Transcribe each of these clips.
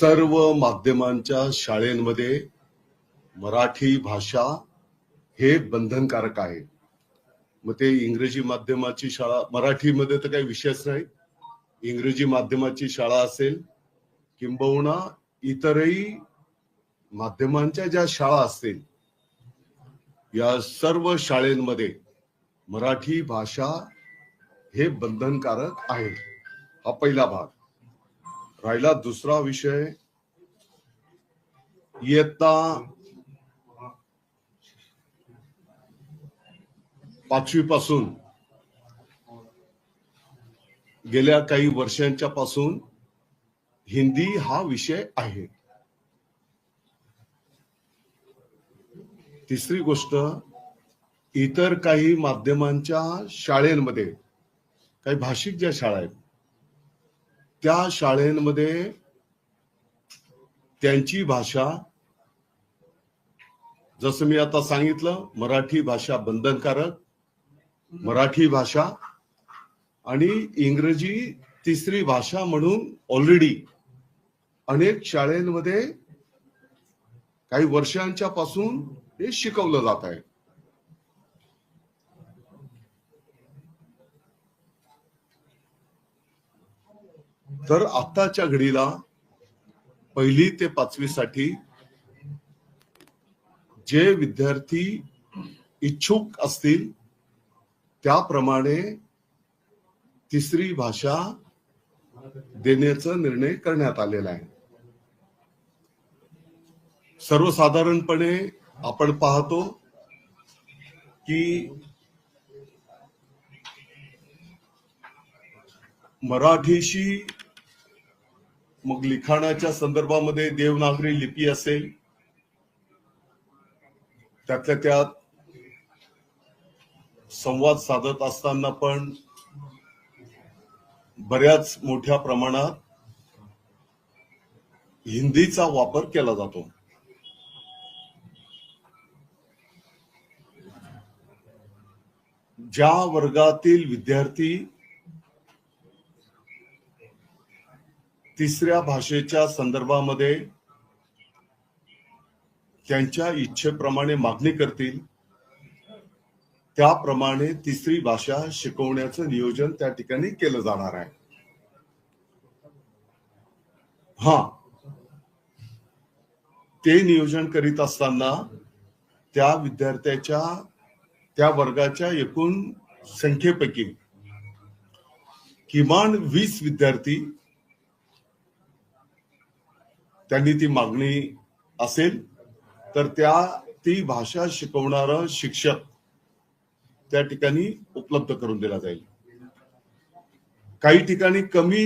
सर्व माध्यमांच्या शाळेमध्ये मराठी भाषा हे बंधनकारक आहे. मग ते इंग्रजी माध्यमाची शाळा मराठीमध्ये तर काही विषयच नाही. इंग्रजी माध्यमाची शाळा असेल किंबहुना इतरही माध्यमांच्या ज्या शाळा असतील या सर्व शाळेमध्ये मराठी भाषा हे बंधनकारक आहे. हा पहिला भाग. राहिला दुसरा विषय. इयत्ता पाचवी पासून गेल्या काही वर्षांच्या पासून हिंदी हा विषय आहे. तिसरी गोष्ट इतर काही माध्यमांच्या शाळेमध्ये काही भाषिक ज्या शाळा आहेत त्या शाळेमध्ये त्यांची भाषा जसं मी आता सांगितलं मराठी भाषा बंधनकारक मराठी भाषा आणि इंग्रजी तिसरी भाषा म्हणून ऑलरेडी अनेक शाळेमध्ये काही वर्षांच्या पासून हे शिकवलं जात आहे. तर आताच्या घडीला पहिली ते पाचवी साठी जे विद्यार्थी इच्छुक असतील त्याप्रमाणे तिसरी भाषा देण्याचा निर्णय करण्यात आलेला आहे. सर्वसाधारणपणे आपण पाहतो की मराठीशी मग लिखाणाच्या संदर्भामध्ये देवनागरी लिपी असेल त्यातल्या त्यात संवाद साधत असताना पण बऱ्याच मोठ्या प्रमाणात हिंदीचा वापर केला जातो. ज्या वर्गातील विद्यार्थी तिसऱ्या भाषेच्या संदर्भामध्ये त्यांच्या इच्छेप्रमाणे मागणी करतील. त्याप्रमाणे तिसरी भाषा शिकवण्याचं नियोजन त्या ठिकाणी केलं जाणार आहे. हा. ते नियोजन करीत असताना त्या विद्यार्थ्याच्या त्या वर्गाच्या एकूण संख्येपैकी किमान वीस विद्यार्थी त्यांनी ती मागणी असेल तर त्या ती भाषा शिकवणारं शिक्षक त्या ठिकाणी उपलब्ध करून दिला जाईल. काही ठिकाणी कमी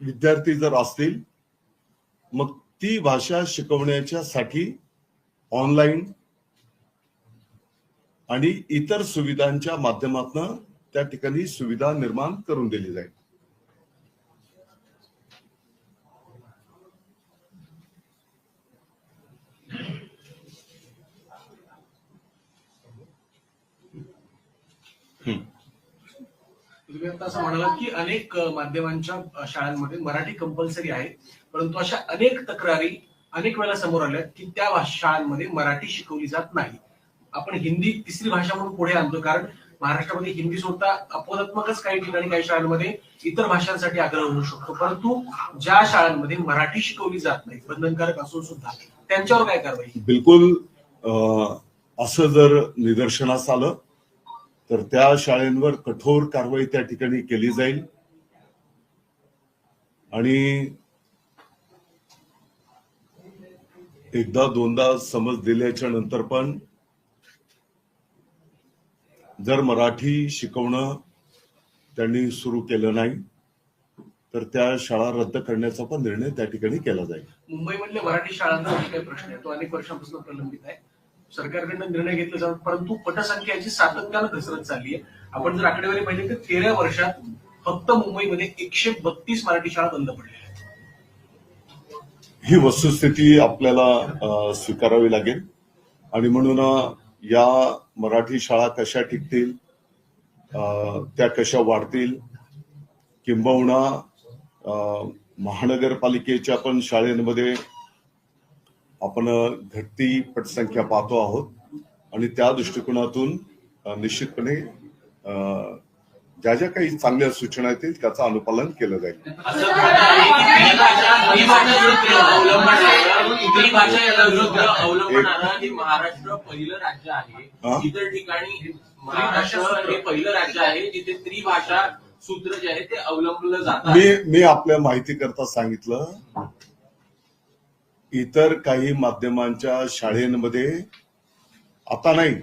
विद्यार्थी जर असतील मग ती भाषा शिकवण्याच्या साठी ऑनलाईन आणि इतर सुविधांच्या माध्यमातून त्या ठिकाणी सुविधा निर्माण करून दिली जाईल. तुम्ही आता असं म्हणालात की अनेक माध्यमांच्या शाळांमध्ये मराठी कंपल्सरी आहे. परंतु अशा अनेक तक्रारी अनेक वेळा समोर आल्या की त्या शाळांमध्ये मराठी शिकवली जात नाही. आपण हिंदी तिसरी भाषा म्हणून पुढे आणतो. कारण महाराष्ट्रामध्ये हिंदी सोडता अपवादात्मकच काही ठिकाणी काही शाळांमध्ये इतर भाषांसाठी आग्रह होऊ शकतो. परंतु ज्या शाळांमध्ये मराठी शिकवली जात नाही बंधनकारक असून सुद्धा त्यांच्यावर काय कारवाई? बिलकुल अं, असं जर निदर्शनास आलं तर त्या शाळेंवर कठोर कारवाई त्या ठिकाणी केली जाईल. आणि एकदा दोनदा समज दिल्याच्या नंतर पण जर मराठी शिकवणं त्यांनी सुरू केलं नाही तर त्या शाळा रद्द करण्याचा पण निर्णय त्या ठिकाणी केला जाईल. मुंबईमधल्या मराठी शाळांचा प्रश्न आहे तो अनेक वर्षांपासून प्रलंबित आहे. सरकारकडनं निर्णय घेतला जातो. परंतु पटसंख्याची सातत्यानं घसरत चालली आहे आपण जर आकडेवारी पाहिली तर तेरा वर्षात फक्त मुंबईमध्ये एकशे बत्तीस मराठी शाळा बंद पडल्या आहेत. ही वस्तुस्थिती आपल्याला स्वीकारावी लागेल. आणि म्हणून या मराठी शाळा कशा टिकतील त्या कशा वाढतील किंबहुना महानगरपालिकेच्या पण शाळेमध्ये आपण घटती पटसंख्या पाहतो आहोत आणि त्या दृष्टिकोनातून निश्चितपणे ज्या ज्या काही चांगल्या सूचना येतील त्याचं अनुपालन केलं जाईल. असं म्हणणं आहे की भाषा- भाषा जो अवलंबनारं, भाषा याला विरोध अवलंबणारं महाराष्ट्र पहिलं राज्य? आहे. इतर ठिकाणी महाराष्ट्र हे पहिलं राज्य आहे जिथे त्रिभाषा सूत्र जे आहे ते अवलंबलं जातात मी मी आपल्या माहिती करता सांगितलं इतर काही माध्यमांच्या शाळेमध्ये आता नाही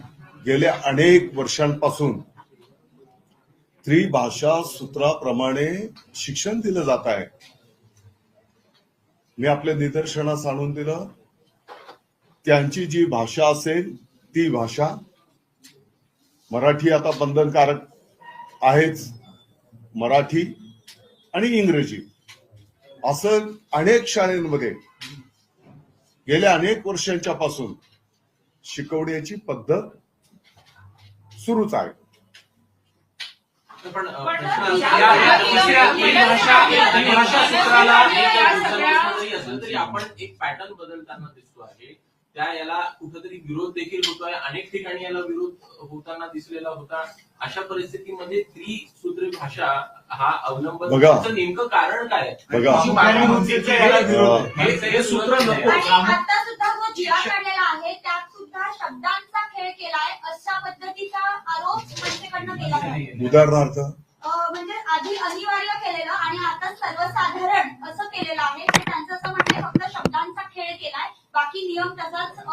गेल्या अनेक वर्षांपासून त्रिभाषा सूत्राप्रमाणे शिक्षण दिलं जात आहे. मी आपल्या निदर्शनास आणून दिलं. त्यांची जी भाषा असेल ती भाषा मराठी आता बंधनकारक आहेच मराठी आणि इंग्रजी. असं अनेक शाळेमध्ये गेल्या अनेक वर्षांच्या पासून शिकवण्याची पद्धत सुरूच आहे. पण आपण एक पॅटर्न बदलताना दिसतो आहे. त्या याला कुठेतरी विरोध देखील होतोय. अनेक ठिकाणी याला विरोध होताना दिसलेला होता. अशा परिस्थितीमध्ये त्रिसूत्री भाषा हा अवलंब बघा. त्याचं नेमकं कारण काय आहे? बघा. जी मागणी होती की याला विरोध आहे. हा. हे- हे सूत्र नको आणि आता सुद्धा जो जिरा काढलेला आहे त्यात सुद्धा शब्दांचा खेळ केलाय अशा पद्धतीचा आरोप मनसेकडनं केला जातो उदाहरणार्थ अं, म्हणजे आधी अनिवार्य केलेलं आणि आता सर्वसाधारण असं केलेलं आहे ते त्यांचं असं म्हणणं आहे, फक्त शब्दांचा खेळ केलाय बाकी नियम तसाच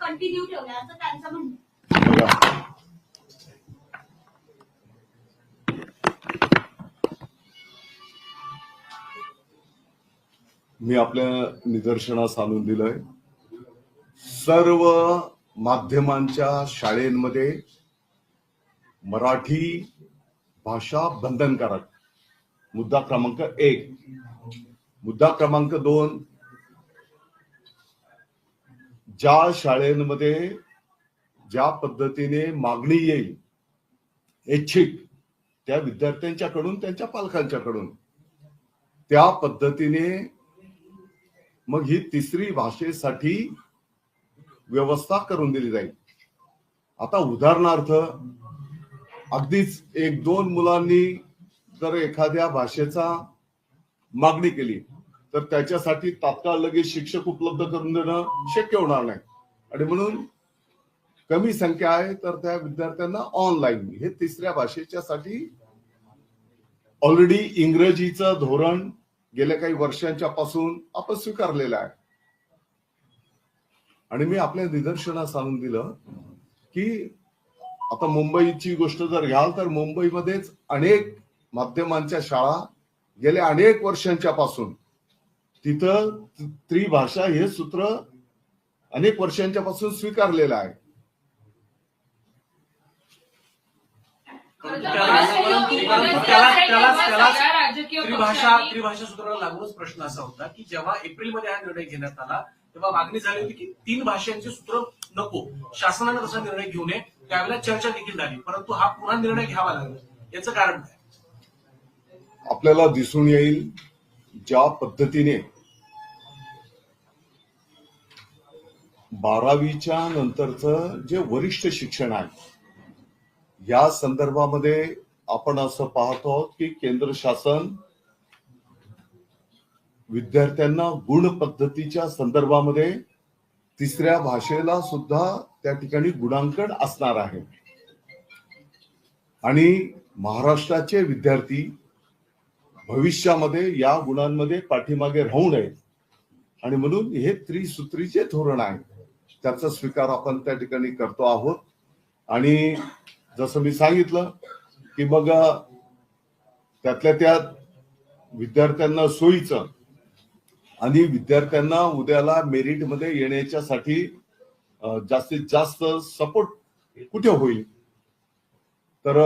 कंटिन्यू ठेवलाय असं त्यांचं म्हणणं आहे. बघा मी आपल्या निदर्शनास आणून दिलंय. सर्व माध्यमांच्या शाळेमध्ये मराठी भाषा बंधनकारक. मुद्दा क्रमांक एक. मुद्दा क्रमांक दोन. ज्या शाळेमध्ये ज्या पद्धतीने मागणी येईल ऐच्छिक त्या विद्यार्थ्यांच्याकडून त्यांच्या पालकांच्याकडून त्या पद्धतीने मग ही तिसरी भाषेसाठी व्यवस्था करून दिली जाईल. आता उदाहरणार्थ अगदीच एक दोन मुलांनी जर एखाद्या भाषेचा मागणी केली तर त्याच्यासाठी तात्काळ लगेच शिक्षक उपलब्ध करून देणं शक्य होणार नाही. आणि म्हणून कमी संख्या आहे तर त्या विद्यार्थ्यांना ऑनलाईन हे तिसऱ्या भाषेच्या साठी ऑलरेडी इंग्रजीचं धोरण गेल्या काही वर्षांच्या पासून आपण स्वीकारलेलं आहे. आणि मी आपल्या निदर्शनास आणून दिलं की आता मुंबईची गोष्ट जर घ्याल तर मुंबईमध्येच अनेक माध्यमांच्या शाळा गेल्या अनेक वर्षांच्या पासून तिथं त्रिभाषा हे सूत्र अनेक वर्षांच्या पासून स्वीकारलेलं आहे परंतु तर त्याला- राजकीय परंतु- पद्धती परंतु त्याला- असेल त्याला- तेव्हा त्याला- सगळ्या राजकीय त्रिभाषा त्रिभाषा सूत्राला लागूनच प्रश्न असा होता की जेव्हा एप्रिलमध्ये हा निर्णय घेण्यात आला तेव्हा मागणी झाली होती की तीन भाषांचे सूत्र नको. शासनाने तसा निर्णय घेऊ नये. त्यावेळेला चर्चा देखील झाली. परंतु हा पुन्हा निर्णय घ्यावा लागला. याचं कारण काय? आपल्याला दिसून येईल ज्या पद्धतीने बारावीच्या नंतरचं जे वरिष्ठ शिक्षण आहे या संदर्भामध्ये आपण असं पाहतो आहोत की केंद्र शासन विद्यार्थ्यांना गुण पद्धतीच्या संदर्भामध्ये तिसऱ्या भाषेला सुद्धा त्या ठिकाणी गुणांकन असणार आहे. आणि महाराष्ट्राचे विद्यार्थी भविष्यामध्ये या गुणांमध्ये पाठीमागे राहू नये. आणि म्हणून हे त्रिसूत्रीचे धोरण आहे. त्याचा स्वीकार आपण त्या ठिकाणी करतो आहोत. आणि जसं मी सांगितलं की मग त्यातल्या त्यात विद्यार्थ्यांना सोयीचं आणि विद्यार्थ्यांना उद्याला मेरिटमध्ये येण्याच्यासाठी जास्तीत जास्त सपोर्ट कुठे होईल? तर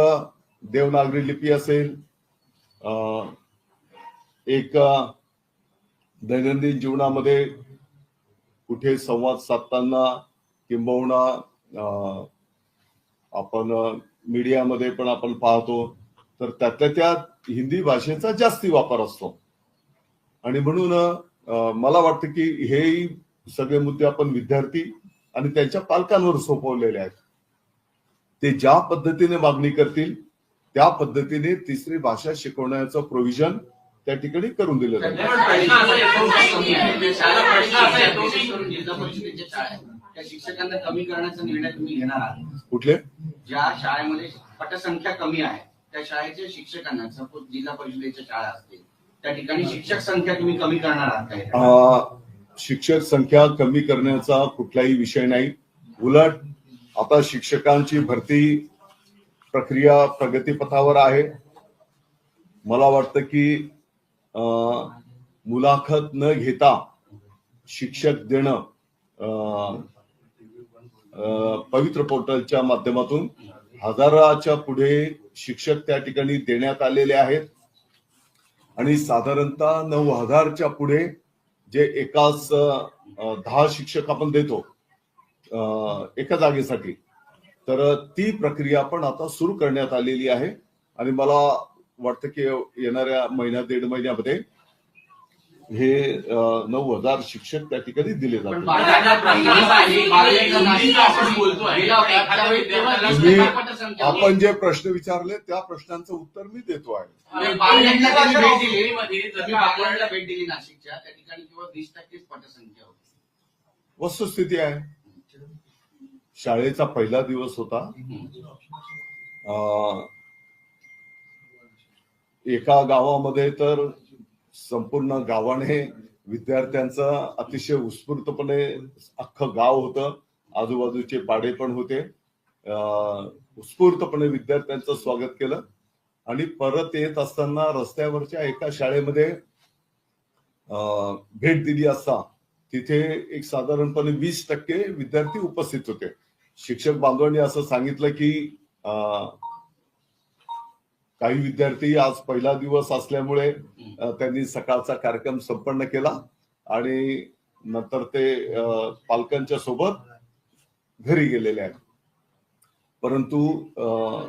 देवनागरी लिपी असेल अं, एक दैनंदिन जीवनामध्ये कुठे संवाद साधताना किंबहुना अं, आपण मीडियामध्ये पण आपण पाहतो. तर त्यातल्या त्यात हिंदी भाषेचा जास्ती वापर असतो. आणि म्हणून मला वाटतं की हे सगळे मुद्दे आपण विद्यार्थी आणि त्यांच्या पालकांवर सोपवलेले आहेत. ते ज्या पद्धतीने मागणी करतील त्या पद्धतीने तिसरी भाषा शिकवण्याचं प्रोव्हिजन त्या ठिकाणी करून दिलं जातं त्या शिक्षकांना कमी करण्याचा निर्णय तुम्ही घेणार आहात. कुठले? ज्या शाळेमध्ये पटसंख्या कमी आहे त्या शाळेच्या शिक्षकांना सपोज जिल्हा परिषदेच्या शाळा असतील त्या ठिकाणी शिक्षक संख्या तुम्ही कमी करणार आहात काय अं, शिक्षक संख्या कमी करण्याचा कुठलाही विषय नाही. उलट आता शिक्षकांची भरती प्रक्रिया प्रगतीपथावर आहे. मला वाटतं की अं, मुलाखत न घेता शिक्षक देणं अं, पवित्र पोर्टलच्या माध्यमातून हजाराच्या पुढे शिक्षक त्या ठिकाणी देण्यात आलेले आहेत. आणि साधारणतः नऊ हजारच्या पुढे जे एकाच दहा शिक्षक आपण देतो एका जागेसाठी. तर ती प्रक्रिया पण आता सुरू करण्यात आलेली आहे. आणि मला वाटतं की येणाऱ्या महिन्यात दीड महिन्यामध्ये हे नऊ हजार शिक्षक त्या ठिकाणी दिले. हिंदीचं आपण जे प्रश्न विचारले त्या प्रश्नांचं उत्तर मी देतो आहे. भेट दिली. नाशिकच्या त्या ठिकाणी केवळ वीस टक्केच पटसंख्या होती. वस्तुस्थिती आहे. शाळेचा पहिला दिवस होता. अं, एका गावामध्ये तर संपूर्ण गावाने विद्यार्थ्यांचं अतिशय उत्स्फूर्तपणे अख्खं गाव होतं. आजूबाजूचे पाडे पण होते. उत्स्फूर्तपणे विद्यार्थ्यांचं स्वागत केलं. आणि परत येत असताना रस्त्यावरच्या एका शाळेमध्ये अं, भेट दिली असता तिथे एक साधारणपणे वीस टक्के विद्यार्थी उपस्थित होते. शिक्षक बांधवांनी असं सांगितलं की काही विद्यार्थी आज पहिला दिवस असल्यामुळे त्यांनी सकाळचा कार्यक्रम संपन्न केला आणि नंतर ते अं, पालकांच्या सोबत घरी गेलेले आहेत. परंतु अं,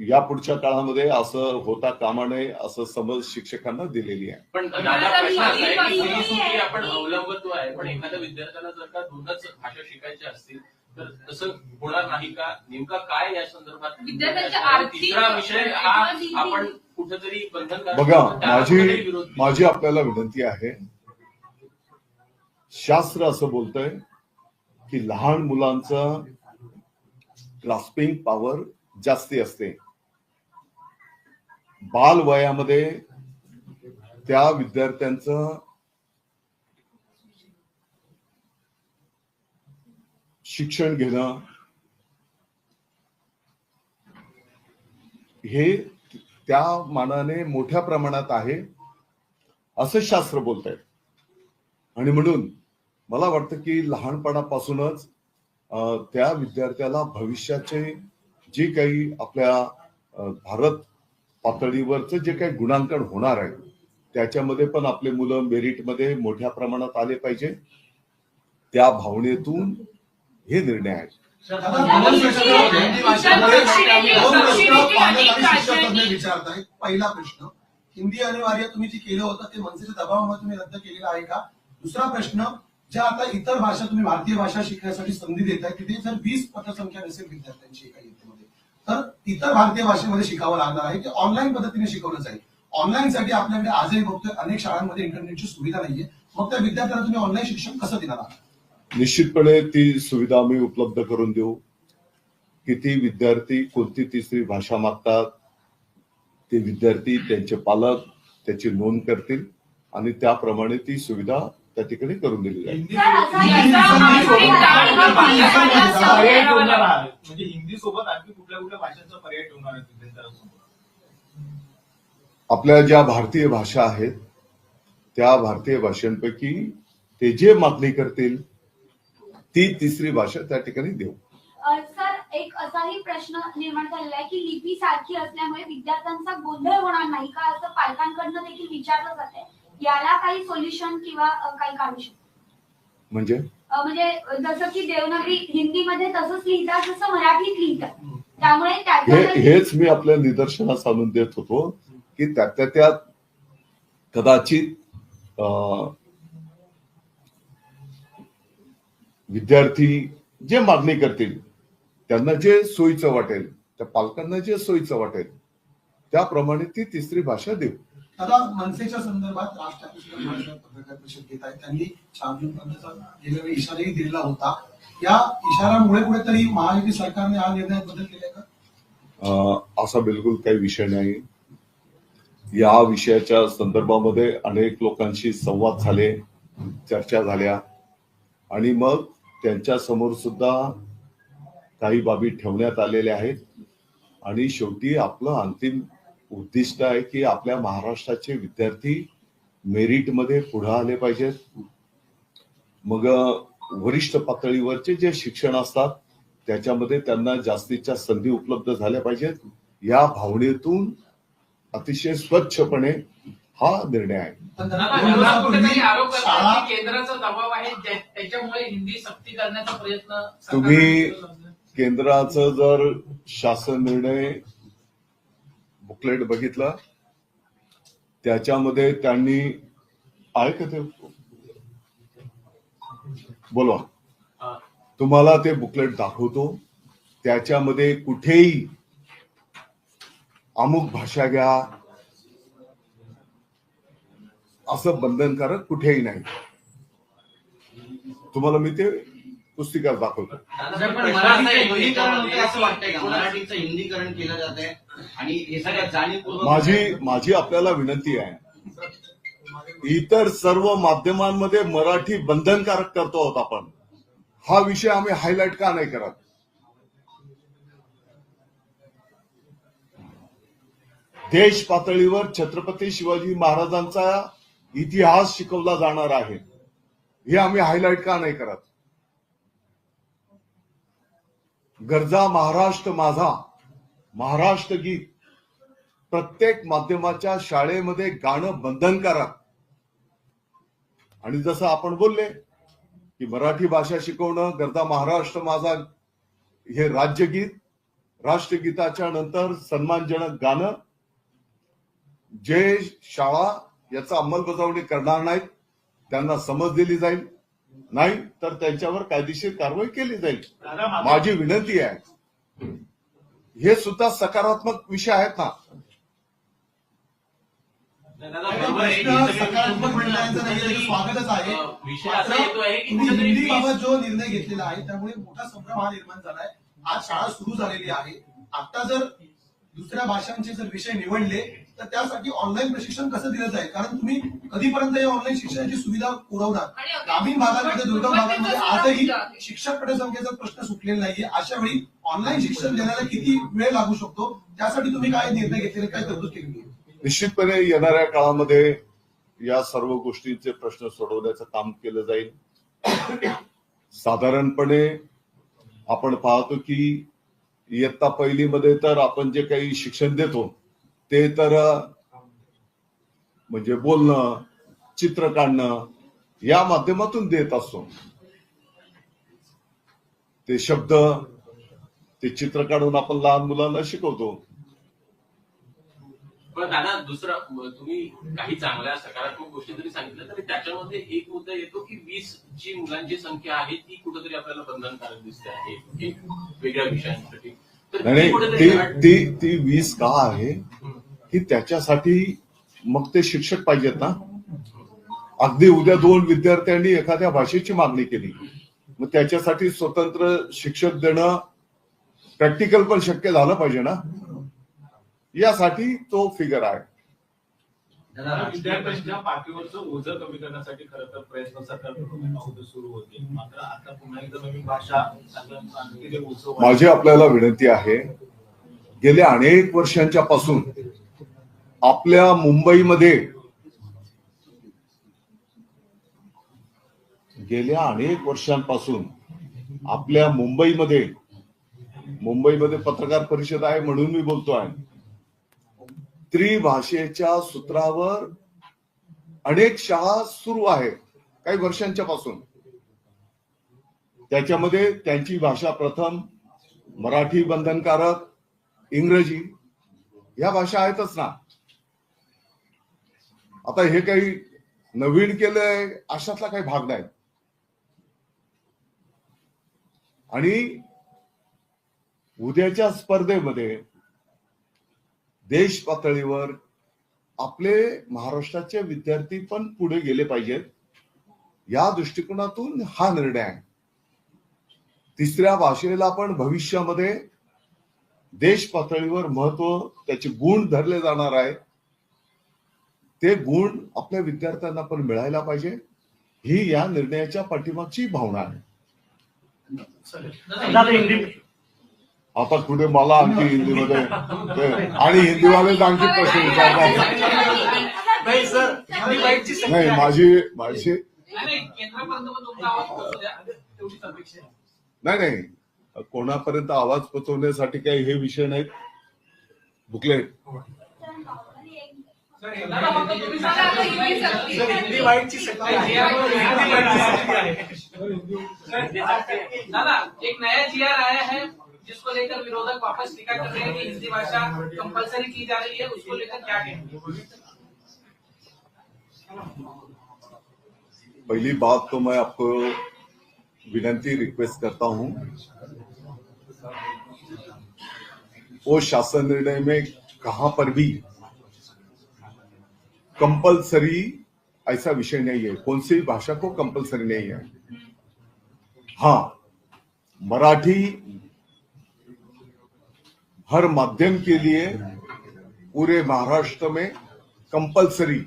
यापुढच्या काळामध्ये असं होता कामा नये असं समज शिक्षकांना दिलेली आहे. पण दादा प्रश्न असा आहे की त्रिसूत्री आपण अवलंबत्व आहे पण एखाद्या विद्यार्थ्याला जर का दोनच भाषा शिकायच्या असतील तर तसं होणार नाही का? नेमका काय या संदर्भात? विद्यार्थ्यांच्या आणि आर्थिक तिसरा विषय हा आपण कुठेतरी बंधनकारक बघा माझी विरोध. माझी आपल्याला विनंती आहे शास्त्र असं बोलतंय की लहान मुलांचं ग्रास्पिंग पॉवर जास्ती असते. बाल वयामध्ये त्या विद्यार्थ्यांचं शिक्षण घेणं हे त्या मानाने मोठ्या प्रमाणात आहे असं शास्त्र बोलत आहेत आणि म्हणून मला वाटतं की लहानपणापासूनच त्या विद्यार्थ्याला भविष्याचे जे काही आपल्या भारत पातळीवरचं जे काही गुणांकन होणार आहे त्याच्यामध्ये पण आपले मुलं मेरिटमध्ये मोठ्या प्रमाणात आले पाहिजे. त्या भावनेतून हे निर्णय आहेत विचारताय पहिला प्रश्न हिंदी अनिवार्य तुम्ही जे म्हणजे केलं होतं ते मनसेच्या दबावामुळे तुम्ही रद्द केलेलं आहे का दुसरा प्रश्न ज्या आता इतर भाषा तुम्ही भारतीय भाषा शिकण्यासाठी संधी देत आहे तिथे जर वीस पटसंख्या नसेल विद्यार्थ्यांची एका इयत्तेमध्ये तर इतर भारतीय भाषेमध्ये शिकावं लागणार आहे. ते ऑनलाईन पद्धतीने शिकवलं जाईल. ऑनलाईन साठी आपल्याकडे आजही बघतोय अनेक शाळांमध्ये इंटरनेटची सुविधा नाहीये. मग त्या विद्यार्थ्यांना तुम्ही ऑनलाईन शिक्षण कसं देणार आहात? निश्चितपणे ती सुविधा आम्ही उपलब्ध करून देऊ. किती विद्यार्थी कोणती तिसरी भाषा मागतात ते विद्यार्थी त्यांचे पालक त्याची नोंद करतील आणि त्याप्रमाणे ती सुविधा त्या ठिकाणी करून दिली जाईल. आपल्या ज्या भारतीय भाषा आहेत त्या भारतीय भाषांपैकी ते जे मागणी करतील ती तिसरी भाषा त्या ठिकाणी देऊ. सर एक असाही प्रश्न निर्माण झालेला आहे की लिपी सारखी असल्यामुळे विद्यार्थ्यांचा गोंधळ होणार नाही का असं पालकांकडनं देखील विचारलं जात याला काही सोल्युशन किंवा काही काढू शकतो? म्हणजे? म्हणजे जसं की देवनागरी हिंदीमध्ये तसंच लिहितात जसं मराठीत लिहितात. त्यामुळे त्याच्या हेच मी आपल्या निदर्शनास आणून देत होतो की त्यातल्या त्यात कदाचित विद्यार्थी जे मागणी करतील त्यांना जे सोयीचं वाटेल त्या पालकांना जे सोयीचं वाटेल त्याप्रमाणे ती तिसरी भाषा देऊ. दादा मनसेच्या संदर्भात राज ठाकरे पत्रकार परिषद घेत आहेत. त्यांनी चार जून पर्यंतचा गेल्या वेळी इशाराही दिलेला होता. या इशारामुळे कुठेतरी महायुती सरकारने हा निर्णयात बदल केलाय का? असा बिलकुल काही विषय नाही. या विषयाच्या संदर्भामध्ये अनेक लोकांशी संवाद झाले चर्चा झाल्या. आणि मग त्यांच्यासमोर सुद्धा काही बाबी ठेवण्यात आलेल्या आहेत. आणि शेवटी आपलं अंतिम उद्दिष्ट आहे की आपल्या महाराष्ट्राचे विद्यार्थी मेरिटमध्ये पुढे आले पाहिजेत. मग वरिष्ठ पातळीवरचे जे शिक्षण असतात त्याच्यामध्ये त्यांना जास्तीच्या संधी उपलब्ध झाल्या पाहिजेत. या भावनेतून अतिशय स्वच्छपणे हा निर्णय आहे केंद्राचा दबाव त्याच्यामुळे हिंदी सक्ती करण्याचा प्रयत्न तुम्ही-. केंद्राचं जर शासन निर्णय बुकलेट बघितलं त्याच्यामध्ये त्यांनी आहे का ते बोलवा तुम्हाला ते बुकलेट दाखवतो त्याच्यामध्ये कुठेही अमुक भाषा घ्या असं बंधनकारक कुठेही नाही. तुम्हाला मी ते पुस्तिका दाखवतो. हे माझी माझी आपल्याला विनंती आहे. इतर सर्व माध्यमांमध्ये मराठी बंधनकारक करतो आहोत आपण. हा विषय आम्ही हायलाइट का नाही करत? देश पातळीवर छत्रपती शिवाजी महाराजांचा इतिहास शिकवला जाणार आहे. हे आम्ही हायलाइट का नाही करत? गरजा महाराष्ट्र माझा. महाराष्ट्र गीत. प्रत्येक माध्यमाच्या शाळेमध्ये गाणं बंधनकारक आणि जसं आपण बोलले की मराठी भाषा शिकवणं गरजा महाराष्ट्र माझा हे राज्यगीत राष्ट्रगीताच्या नंतर सन्मानजनक गाणं जे शाळा याचा अंमलबजावणी करणार नाहीत. त्यांना समज दिली जाईल. नाही तर त्यांच्यावर कायदेशीर कारवाई केली जाईल. माझं- विनंती आहे. हे सुद्धा सकारात्मक विषय आहेत ना. स्वागतच आहे हिंदीबाबत जो निर्णय घेतलेला आहे त्यामुळे मोठा संभ्रम हा निर्माण झालाय. आज शाळा सुरू झालेली आहे. आता जर दुसऱ्या भाषांचे जर विषय निवडले तर त्यासाठी ऑनलाईन प्रशिक्षण कसं दिलं जाईल? कारण तुम्ही कधीपर्यंत या ऑनलाईन शिक्षणाची सुविधा पुरवणार? ग्रामीण भागांमध्ये दुर्गम भागांमध्ये आजही शिक्षक पटसंख्येचा प्रश्न सुटलेला नाहीये. अशा वेळी ऑनलाईन शिक्षण देण्याला किती वेळ लागू शकतो? त्यासाठी तुम्ही काय निर्णय घेतलेले? काय तरतूद केली निश्चितपणे येणाऱ्या काळामध्ये या सर्व गोष्टींचे प्रश्न सोडवण्याचं काम केलं जाईल. साधारणपणे आपण पाहतो की इयत्ता पहिलीमध्ये तर आपण जे काही शिक्षण देतो ते तर म्हणजे बोलणं चित्र काढणं या माध्यमातून देत असतो. ते शब्द ते चित्र काढून आपण लहान मुलांना शिकवतो. पण दादा दुसरं तुम्ही काही चांगल्या सकारात्मक गोष्टी जरी सांगितल्या तरी त्याच्यामध्ये एक मुद्दा येतो की वीस जी मुलांची संख्या आहे ती कुठेतरी आपल्याला बंधनकारक दिसते आहे एक वेगळ्या विषयांसाठी. तर ती वीस का आहे की त्याच्यासाठी मग ते शिक्षक पाहिजेत ना? अगदी उद्या दोन विद्यार्थ्यांनी एखाद्या भाषेची मागणी केली मग त्याच्यासाठी स्वतंत्र शिक्षक देणं प्रॅक्टिकल पण शक्य झालं पाहिजे ना? यासाठी तो फिगर आहे. विद्यार्थ्यांच्या पाठीवरचं ओझं कमी करण्यासाठी खरं तर प्रयत्न अगोदर सुरू होते. मात्र आता पुन्हा एकदा नवीन भाषा. माझी आपल्याला विनंती आहे गेल्या अनेक वर्षांच्या पासून आपल्या मुंबईमध्ये गेल्या अनेक वर्षांपासून आपल्या मुंबईमध्ये मुंबईमध्ये पत्रकार परिषद आहे म्हणून मी बोलतो आहे त्रिभाषेच्या सूत्रावर अनेक शाळा सुरू आहेत काही वर्षांच्या पासून त्याच्यामध्ये त्यांची भाषा प्रथम मराठी बंधनकारक इंग्रजी या भाषा आहेतच ना. आता हे काही नवीन केलंय अशातला काही भाग नाही. आणि उद्याच्या स्पर्धेमध्ये देश पातळीवर आपले महाराष्ट्राचे विद्यार्थी पण पुढे गेले पाहिजेत. या दृष्टिकोनातून हा निर्णय आहे. तिसऱ्या भाषेला पण भविष्यामध्ये देश पातळीवर महत्त्व त्याचे गुण धरले जाणार आहे. ते गुण आपल्या विद्यार्थ्यांना पण मिळायला पाहिजे. ही या निर्णयाच्या पाठीमागची भावना आहे. आता कुठे मला आणखी हिंदीमध्ये आणि हिंदीवाले आणखी प्रश्न विचारतात. नाही. माझी माझी नाही नाही नाही कोणापर्यंत आवाज पोचवण्यासाठी काही हे विषय नाहीत. बुकलेट. दादा एक नया जीआर आया है. जिसको लेकर विरोधक वापस टीका कर रहे हैं कि हिंदी भाषा कंपलसरी की जा रही है, उसको लेकर क्या कहेंगे पहली बात तो मैं आपको विनंती रिक्वेस्ट करता हूँ, वो शासन निर्णय में कहाँ पर भी कंपलसरी ऐसा विषय नहीं है। कौन सी भाषा को कंपलसरी नहीं है? हाँ मराठी हर माध्यम के लिए पूरे महाराष्ट्र में कंपलसरी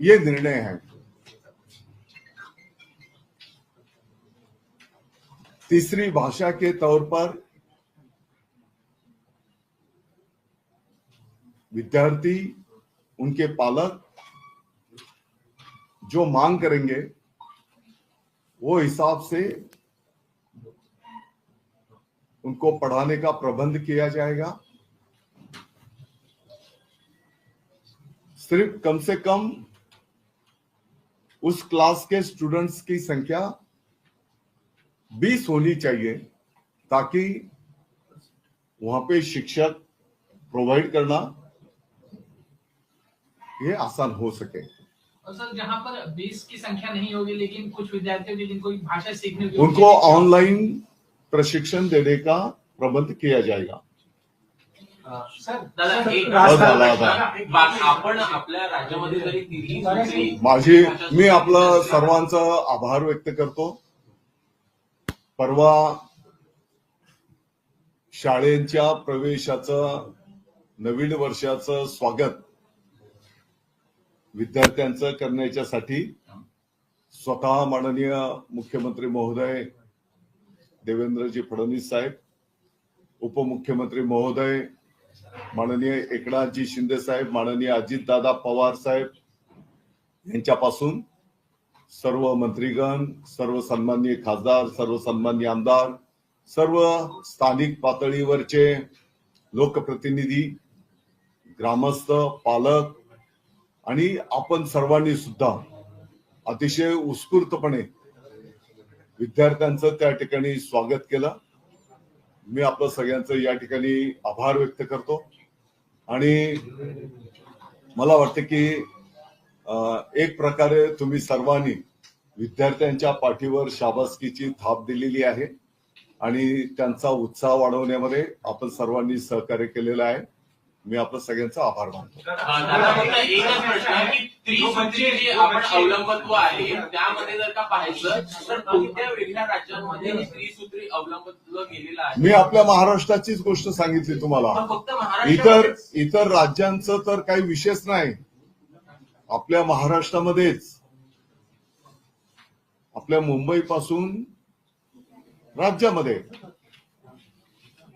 ये निर्णय है। तीसरी भाषा के तौर पर विद्यार्थी, उनके पालक जो मांग करेंगे, वो हिसाब से उनको पढ़ाने का प्रबंध किया जाएगा। सिर्फ़ कम से कम उस क्लास के स्टूडेंट्स की संख्या 20 होनी चाहिए ताकि वहाँ पे शिक्षक प्रोवाइड करना ये आसान हो सके। और सर जहाँ पर बीस की संख्या नहीं होगी लेकिन कुछ विद्यार्थी होंगे जिनको भाषा सीखने उनको ऑनलाइन प्रशिक्षण देने का प्रबंध किया जाएगा सर दादा एक बस झाला आता. बा- आपण आपल्या राज्यामध्ये जरी तिन्ही सूत्री माझी मी आपलं सर्वांचं आभार व्यक्त करतो. परवा शाळेच्या प्रवेशाचं नवीन वर्षाचं स्वागत विद्यार्थ्यांचं करण्याच्यासाठी स्वतः माननीय मुख्यमंत्री महोदय देवेंद्रजी फडणवीस साहेब उपमुख्यमंत्री महोदय माननीय एकनाथजी शिंदे साहेब माननीय अजितदादा पवार साहेब यांच्यापासून सर्व मंत्रीगण सर्व सन्माननीय खासदार सर्व सन्माननीय आमदार सर्व स्थानिक पातळीवरचे लोकप्रतिनिधी ग्रामस्थ पालक आणि आपण सर्वांनी सुद्धा अतिशय उत्स्फूर्तपणे विद्यार्थ्यांचं त्या ठिकाणी स्वागत केलं. मी आपलं सगळ्यांचं या ठिकाणी आभार व्यक्त करतो. आणि मला वाटतं की एक प्रकारे तुम्ही सर्वांनी विद्यार्थ्यांच्या पाठीवर शाबासकीची थाप दिलेली आहे. आणि त्यांचा उत्साह वाढवण्यामध्ये आपण सर्वांनी सहकार्य केलेलं आहे. मी आपलं सगळ्यांचा आभार मानतो. एकच प्रश्न की त्रिसूत्री जे आपण अवलंबत्व आहे त्यामध्ये जर का पाहायचं तर कोणत्या वेगळ्या राज्यांमध्ये हे त्रिसूत्री अवलंबत्व गेलेलं आहे? मी आपल्या महाराष्ट्राचीच गोष्ट सांगितली तुम्हाला. पण फक्त इतर महाराष्ट्र इतर राज्यांचं तर काही विशेष नाही. आपल्या महाराष्ट्रामध्येच. आपल्या मुंबई पासून राज्यामध्ये.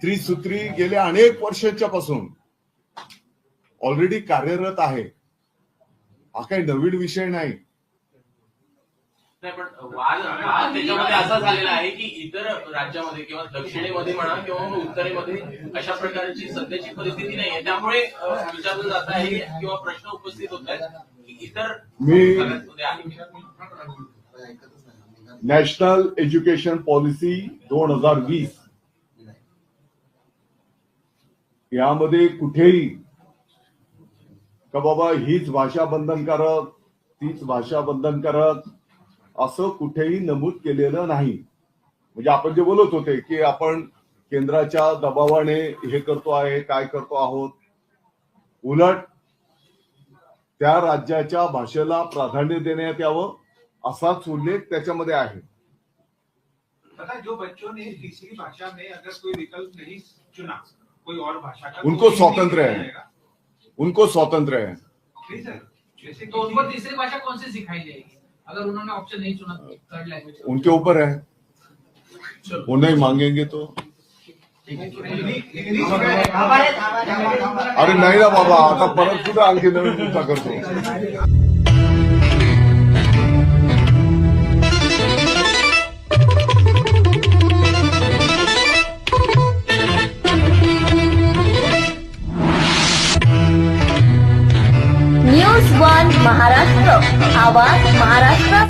त्रिसूत्री गेल्या अनेक वर्षाच्या पासून. ऑलरेडी कार्यरत आहे. हा काही नवीन विषय नाही. नाही पण वाद त्याच्यामध्ये असा झालेला आहे की इतर राज्यामध्ये किंवा दक्षिणेमध्ये म्हणा किंवा उत्तरेमध्ये अशा प्रकारची सध्याची परिस्थिती नाही आहे त्यामुळे विचारलं जात आहे किंवा प्रश्न उपस्थित होत आहेत की इतर मी- नॅशनल एज्युकेशन पॉलिसी दोन हजार वीस. यामध्ये कुठेही का बाबा हीच भाषा बंधनकारक तीच भाषा बंधनकारक असं कुठेही नमूद केलेलं नाही. म्हणजे आपण जे बोलत होते की आपण केंद्राच्या दबावाने हे करतो आहे काय करतो आहोत उलट त्या राज्याच्या भाषेला प्राधान्य देण्यात यावं असाच उल्लेख त्याच्यामध्ये आहे. तथा जो बच्चों ने तीसरी भाषा में अगर कोई विकल्प नहीं चुना कोई और भाषा का उनको तो स्वतंत्र है। उनको स्वतंत्र है। नहीं सर तो उनको तीसरी भाषा कौन सी सिखाई जाएगी? अगर उन्होंने ऑप्शन नहीं चुना थर्ड लैंग्वेज उनके ऊपर है। वो नहीं मांगेंगे तो। अरे नहीं ना बाबा आता परत अंकित आणखी नवीन मुद्दा करतो। न्यूज वन महाराष्ट्र आवाज महाराष्ट्र